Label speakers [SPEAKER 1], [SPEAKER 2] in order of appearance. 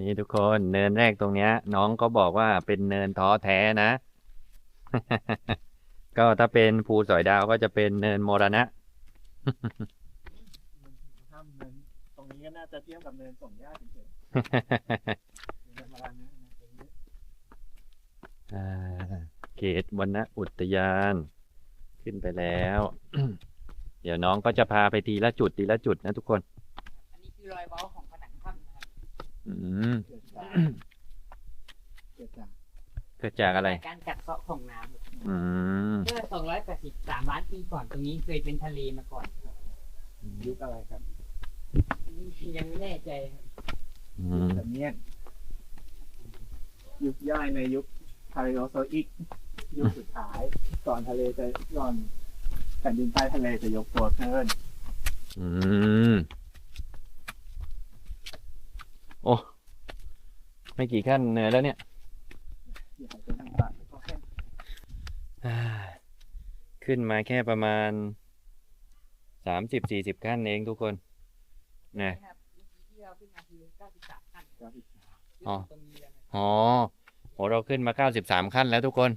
[SPEAKER 1] นี่ทุกคนเนินแรกตรงเนี้ย น้องก็บอกว่าเป็นเนินท้อแท้นะ ก็ถ้าเป็นภูสอยดาวก็จะเป็นเนินมรณะ
[SPEAKER 2] ถ้ำเนินตรงนี้ก็น่าจะเทียบกับเนินส่งญาติเฉยๆเนินมาลานะนะตรงนี้
[SPEAKER 1] อ่าเขตวนอุทยาน ขึ้นไปแล้ว เดี๋ยวน้องก็จะพาไปทีละจุดทีละจุดนะทุกคน
[SPEAKER 3] อันนี้คือรอยเว้าของผนังถ้ำนะครับ
[SPEAKER 1] อืม
[SPEAKER 2] เกิดจากเกิดจาก
[SPEAKER 1] เกิดจากอะไร
[SPEAKER 3] การกัดเซาะของน้ำ
[SPEAKER 1] อืม
[SPEAKER 3] เมื่อ283ล้านปีก่อนตรงนี้เคยเป็นทะเลมาก่อน
[SPEAKER 2] ยุคอะไรครับ
[SPEAKER 3] ยังไม่แน่ใจครับ
[SPEAKER 1] อื
[SPEAKER 2] ยุค
[SPEAKER 1] ม
[SPEAKER 2] เซเมียนยุคย่อยในยุคพาเลโอโซอิกยุคสุดท้าย ก่อนทะเลจะก่อนแผ่นดินใต้ทะเลจะยกตัวขึ้น
[SPEAKER 1] อืม โอ้ ไม่กี่ขั้นเหนื่อยแล้วเนี่ย
[SPEAKER 2] ที่หายไปทางใต้ก็แค่
[SPEAKER 1] ขึ้นมาแค่ประมาณสามสิบสี่สิบขั้นเองทุกคนนะ
[SPEAKER 3] นะครับเมื่อกี้ที่เราขึ้นมาคือ93ขั้น
[SPEAKER 2] เก้าสิบสาม
[SPEAKER 1] อ๋อ
[SPEAKER 3] ตรงนี้แล้วนะ
[SPEAKER 1] อ๋อโหเราขึ้นมาเก้าสิบสามขั้นแล้วทุกคน